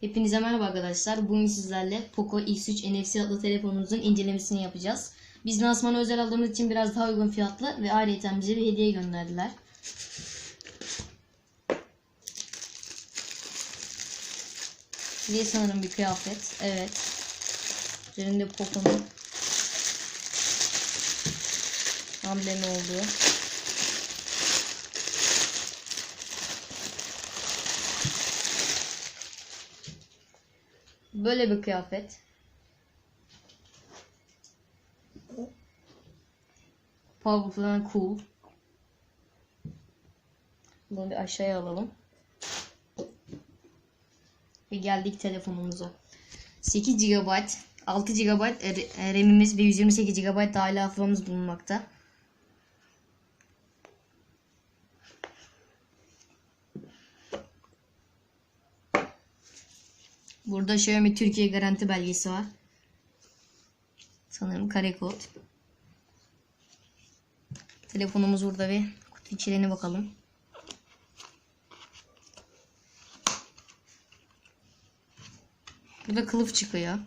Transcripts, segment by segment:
Hepinize merhaba arkadaşlar. Bugün sizlerle Poco X3 NFC adlı telefonumuzun incelemesini yapacağız. Biz lansmana özel aldığımız için biraz daha uygun fiyatlı ve ayrıca bize bir hediye gönderdiler. Bir sanırım bir kıyafet. Evet. Üzerinde Poco'nun amblemi olduğu. Böyle bir kıyafet. Powerful and cool. Bunu bir aşağıya alalım. Ve geldik telefonumuza. 8 GB, 6 GB RAM'imiz ve 128 GB dahil hafızamız bulunmakta. Burada Xiaomi Türkiye garanti belgesi var. Sanırım kare kod. Telefonumuz burada ve kutu içeriğine bakalım. Burada kılıf çıkıyor.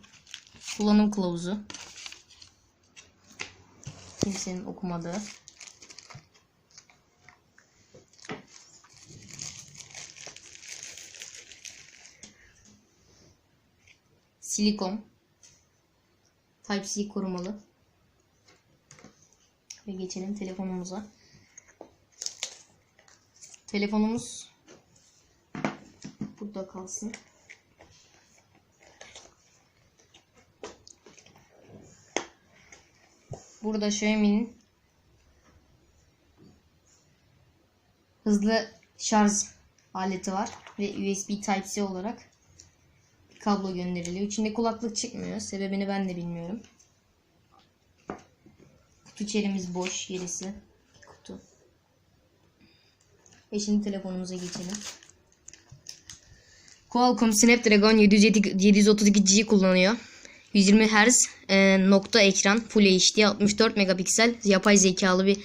Kullanım kılavuzu. Kimsenin okumadığı. Silikon. Type-C korumalı. Ve geçelim telefonumuza. Telefonumuz burada kalsın. Burada Xiaomi'nin hızlı şarj aleti var ve USB Type-C olarak kablo gönderiliyor. İçinde kulaklık çıkmıyor. Sebebini ben de bilmiyorum. Kutu içerimiz boş. Gerisi kutu. Ve şimdi telefonumuza geçelim. Qualcomm Snapdragon 732G kullanıyor. 120 Hz e, nokta ekran Full HD 64 megapiksel yapay zekalı bir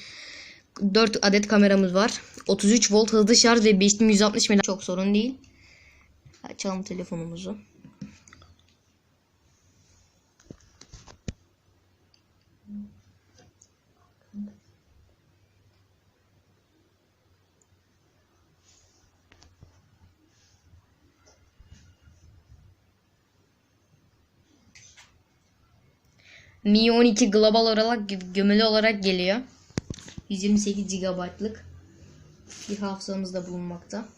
4 adet kameramız var. 33 volt hızlı şarj ve 5160 mAh çok sorun değil. Açalım telefonumuzu. Mi 12 global olarak gö- gömülü olarak geliyor. 128 GB'lık bir hafızamız da bulunmakta.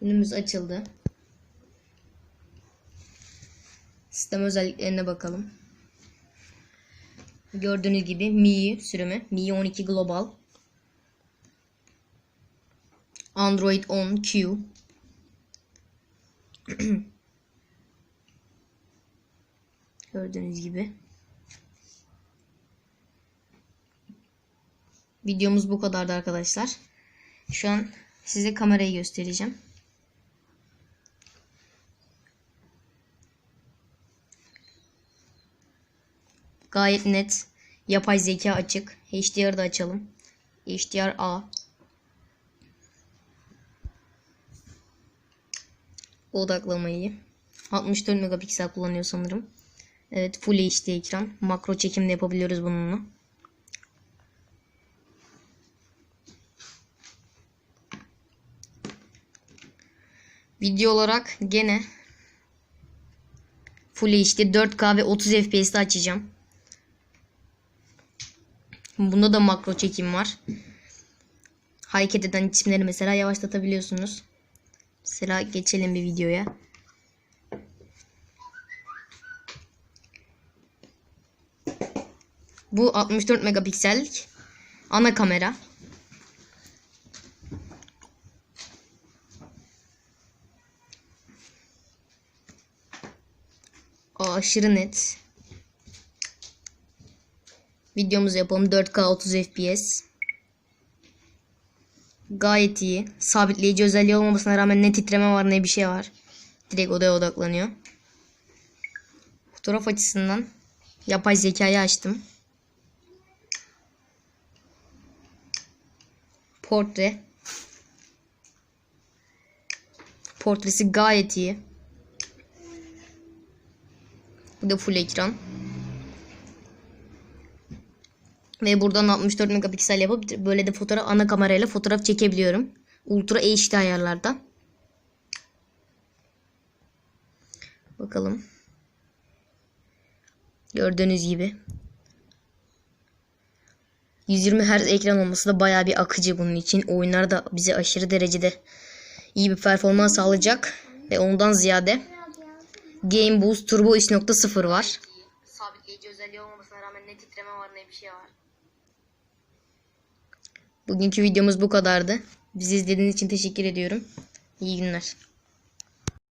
Önümüz açıldı. Sistem özelliklerine bakalım. Gördüğünüz gibi Mi sürümü. Mi 12 Global. Android 10 Q. Gördüğünüz gibi. Videomuz bu kadardı arkadaşlar. Şu an size kamerayı göstereceğim. Gayet net. Yapay zeka açık. HDR'ı da açalım. HDR A. Odaklamayı. 64 megapiksel kullanıyor sanırım. Evet Full HD ekran. Makro çekim de yapabiliyoruz bununla. Video olarak gene Full HD 4K ve 30 FPS'te açacağım. Bunda da makro çekim var. Hareket eden cisimleri mesela yavaşlatabiliyorsunuz. Mesela geçelim bir videoya. Bu 64 megapiksellik ana kamera. Aşırı net. Videomuzu yapalım 4K 30 FPS. Gayet iyi. Sabitleyici özelliği olmamasına rağmen ne titreme var ne bir şey var. Direkt odaya odaklanıyor. Fotoğraf açısından yapay zekayı açtım. Portre. Portresi gayet iyi. Bu da full ekran. Ve buradan 64 megapiksel yapıp böyle de fotoğraf ana kamerayla fotoğraf çekebiliyorum. Ultra HD ayarlarda. Bakalım. Gördüğünüz gibi. 120 Hz ekran olması da bayağı bir akıcı bunun için. Oyunlar da bize aşırı derecede iyi bir performans sağlayacak. Ve ondan ziyade Game Boost Turbo 3.0 var. Sabitleyici özelliği olmamasına rağmen ne titreme var ne bir şey var. Bugünkü videomuz bu kadardı. Bizi izlediğiniz için teşekkür ediyorum. İyi günler.